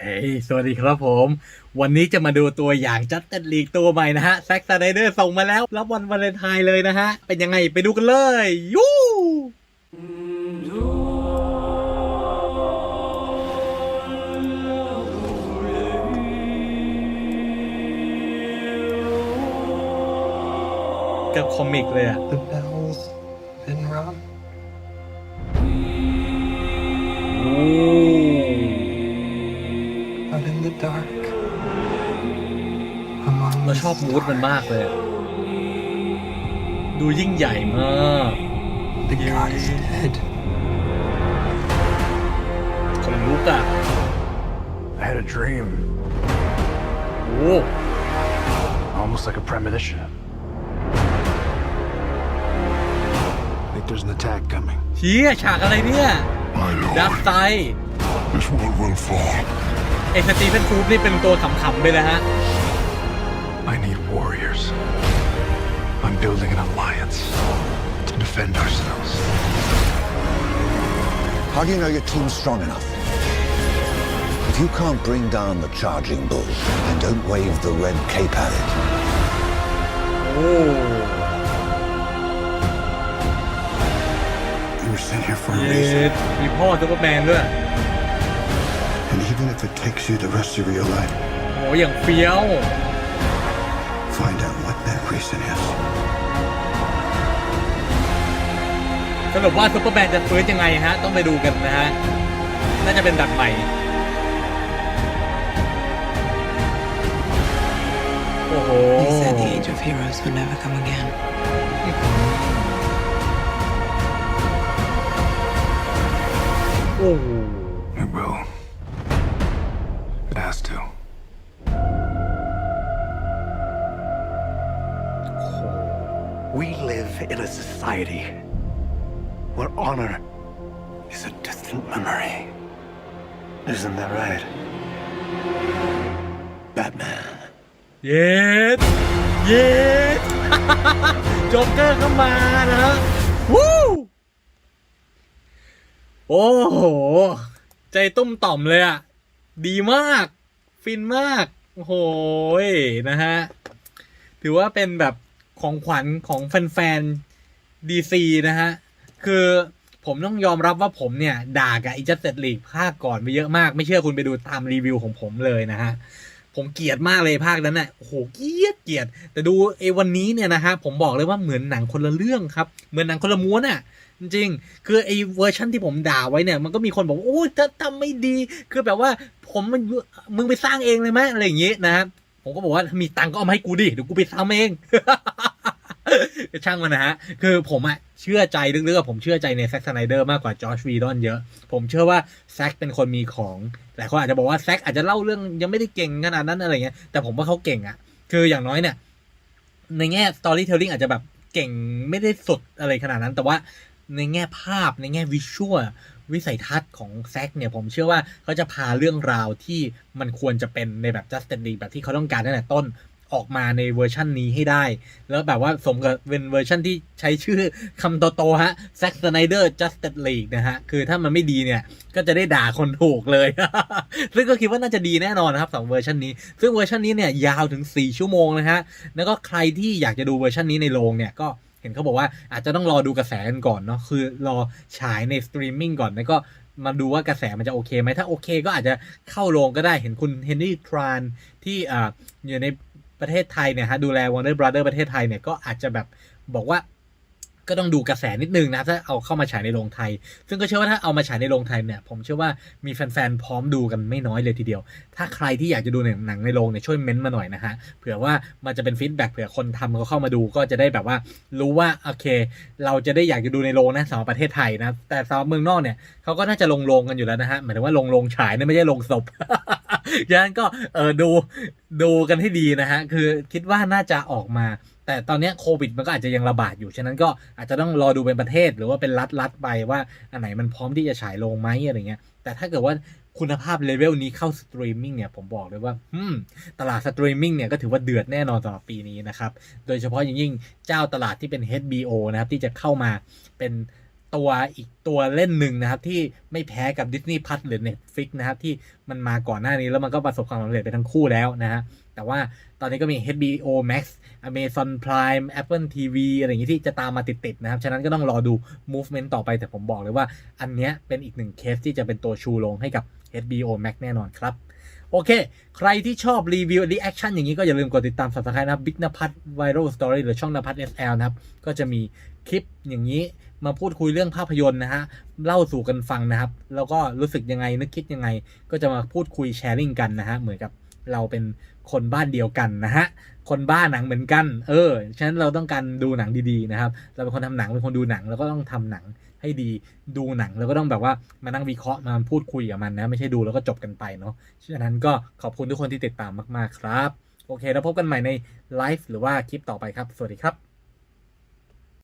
เฮ้ยสวัสดีครับผม วันนี้จะมาดูตัวอย่างจั s เต็ลีกตัวใหม่นะฮะแซ็กซ์ไนเดอร์ส่งมาแล้ว รับวันวาเลนไทน์เลยนะฮะ เป็นยังไงไปดูกันเลย ยูกับคอมิกเลยอะ The bell's been rung. Dark. Among เรา the ชอบมูดมัน stars. มากเลยอะดูยิ่งใหญ่มาก The god is dead. คนลุกอะ I had a dream, โอ้ almost like a premonition. I think there's an attack coming. เชี่ยฉากอะไรเนี่ย My ดัก lord, ไซ this world will fall. เอสตีเฟนฟูดนี่เป็นตัวขำๆไปเลยฮะ I need warriors. I'm building an alliance to defend ourselves. How do you know your team's strong enough? If you can't bring down the charging bull and don't wave the red cape at it, โอ้ You were sent here for a เย reason. มีพ่อซูเปอร์แมนด้วย And even if it takes you the rest of your life, โอ้อย่างเฟี้ยว find out what that reason is. สรุปว่าซูเปอร์แมนจะฟื้นยังไงฮะ ต้องไปดูกันนะฮะ น่าจะเป็นดักใหม่ โอ้โห They said the age of heroes would never come again. โอ้โห We live in a society where honor is a distant memory. Isn't that right? Batman. เย็ดเย็ด จ็อกเกอร์เข้ามานะฮะวู้โอ้โห ใจตุ้มต่อมเลยอะดีมาก ฟินมากโอ้โหยนะฮะ ถือว่าเป็นแบบของขวัญของแฟนๆดีซีนะฮะ คือผมต้องยอมรับว่าผมเนี่ย ด่ากับไอ้จัสเตลีกภาคก่อนไปเยอะมาก ไม่เชื่อคุณไปดูตามรีวิวของผมเลยนะฮะ ผมเกลียดมากเลยภาคนั้นน่ะโอ้โหเกลียดเกลียด แต่ดูไอ้วันนี้เนี่ยนะฮะผมบอกเลยว่าเหมือนหนังคนละเรื่องครับ เหมือนหนังคนละม้วนอะ จริง คือไอ้เวอร์ชั่นที่ผมด่าไว้เนี่ย มันก็มีคนบอกว่าโอ้ยถ้าทำไม่ดี คือแบบว่าผมมันมึงไปสร้างเองเลยไหมอะไรอย่างงี้นะครับผมก็บอกว่ามีตังก็เอามาให้กูดิเดี๋ยวกูไปทำเอง ช่างมันนะฮะ คือผมอะเชื่อใจลึกๆอะผมเชื่อใจในแซ็กสไนเดอร์มากกว่าจอร์จวีดอนเยอะ ผมเชื่อว่าแซ็กเป็นคนมีของหลายคนอาจจะบอกว่าแซ็กอาจจะเล่าเรื่องยังไม่ได้เก่งขนาดนั้นอะไรเงี้ย แต่ผมว่าเขาเก่งอะคืออย่างน้อยเนี่ย ในแง่ storytelling อาจจะแบบเก่งไม่ได้สุดอะไรขนาดนั้น แต่ว่า ในแง่ภาพในแง่วิชวลวิสัยทัศน์ของแซกเนี่ยผมเชื่อว่าเขาจะพาเรื่องราวที่มันควรจะเป็นในแบบ Justice League แบบที่เขาต้องการตั้งแต่ต้นออกมาในเวอร์ชันนี้ให้ได้ แล้วแบบว่าสมกับเป็นเวอร์ชันที่ใช้ชื่อคำโตๆฮะ Zack Snyder Justice League นะฮะ คือถ้ามันไม่ดีเนี่ย ก็จะได้ด่าคนถูกเลย ซึ่งก็คิดว่าน่าจะดีแน่นอนนะครับสองเวอร์ชันนี้ ซึ่งเวอร์ชันนี้เนี่ยยาวถึง 4 ชั่วโมงนะฮะ แล้วก็ใครที่อยากจะดูเวอร์ชันนี้ในโรงเนี่ยก็ เห็นเขาบอกว่าอาจจะต้องรอดูกระแสกันก่อนเนาะคือรอฉายในสตรีมมิ่งก่อนแล้วก็มาดูว่ากระแสมันจะโอเคไหมถ้าโอเคก็อาจจะเข้าโรงก็ได้เห็นคุณเฮนรี่ทรานที่อ่าอยู่ในประเทศไทยเนี่ยฮะดูแล Warner Brother ประเทศไทยเนี่ยก็อาจจะแบบบอกว่า ก็ต้องดูกระแสนิดนึงนะถ้าเอาเข้ามาฉายในโรงไทย ซึ่งก็เชื่อว่าถ้าเอามาฉายในโรงไทยเนี่ย ผมเชื่อว่ามีแฟนๆ พร้อมดูกันไม่น้อยเลยทีเดียว ถ้าใครที่อยากจะดูหนังในโรงเนี่ยช่วยเม้นต์มาหน่อยนะฮะ เผื่อว่ามันจะเป็นฟีดแบ็กเผื่อคนทำเขาเข้ามาดูก็จะได้แบบว่า รู้ว่าโอเค เราจะได้อยากจะดูในโรงนะสำหรับประเทศไทยนะ แต่สำหรับเมืองนอกเนี่ยเขาก็น่าจะลงโรงกันอยู่แล้วนะฮะ หมายถึงว่าลงโรงฉายนะไม่ใช่ลงศพฉะนั้นก็เออดูดูกันให้ดีนะฮะ คือคิดว่าน่าจะออกมา แต่ตอนนี้โควิดมันก็อาจจะยังระบาดอยู่ ฉะนั้นก็อาจจะต้องรอดูเป็นประเทศหรือว่าเป็นรัฐรัฐๆไปว่าอันไหนมันพร้อมที่จะฉายลงไหมอะไรเงี้ย แต่ถ้าเกิดว่าคุณภาพเลเวลนี้เข้าสตรีมมิ่งเนี่ยผมบอกเลยว่าตลาดสตรีมมิ่งเนี่ยก็ถือว่าเดือดแน่นอนสำหรับปีนี้นะครับ โดยเฉพาะยิ่งเจ้าตลาดที่เป็น HBO นะครับที่จะเข้ามาเป็น ตัวอีกตัวเล่นหนึ่งนะครับ ที่ไม่แพ้กับ Disney Plus หรือ Netflix นะครับ ที่มันมาก่อนหน้านี้แล้วมันก็ประสบความสำเร็จไปทั้งคู่แล้วนะฮะแต่ว่าตอนนี้ก็มี HBO Max Amazon Prime Apple TV อะไรอย่างนี้ที่จะตามมาติด ๆ นะครับ ฉะนั้นก็ต้องรอดู movement ต่อไปแต่ผมบอกเลยว่า อันเนี้ยเป็นอีกหนึ่งเคสที่จะเป็นตัวชูโรงให้กับ HBO Max แน่นอนครับ โอเค ใครที่ชอบรีวิวรีแอคชั่นอย่างนี้ก็อย่าลืมกดติดตาม subscribe นะครับ Big นภัทร Viral Story หรือช่องนภัทร SL นะครับ ก็จะมีคลิปอย่างนี้มาพูดคุยเรื่องภาพยนตร์นะฮะ เล่าสู่กันฟังนะครับ แล้วก็รู้สึกยังไงนึกคิดยังไง ก็จะมาพูดคุยแชร์ลิงกันนะฮะ เหมือนกับ เราเป็นคนบ้านเดียวกันนะฮะ คนบ้านหนังเหมือนกัน เออ ฉะนั้นเราต้องการดูหนังดีๆนะครับ เราเป็นคนทำหนัง เป็นคนดูหนังแล้วก็ต้องทำหนังให้ดี ดูหนังแล้วก็ต้องแบบว่ามานั่งวิเคราะห์ มาพูดคุยกับมันนะ ไม่ใช่ดูแล้วก็จบกันไปเนาะ ฉะนั้นก็ขอบคุณทุกคนที่ติดตามมากๆครับ โอเค แล้วพบกันใหม่ในไลฟ์หรือว่าคลิปต่อไปครับ สวัสดีครับ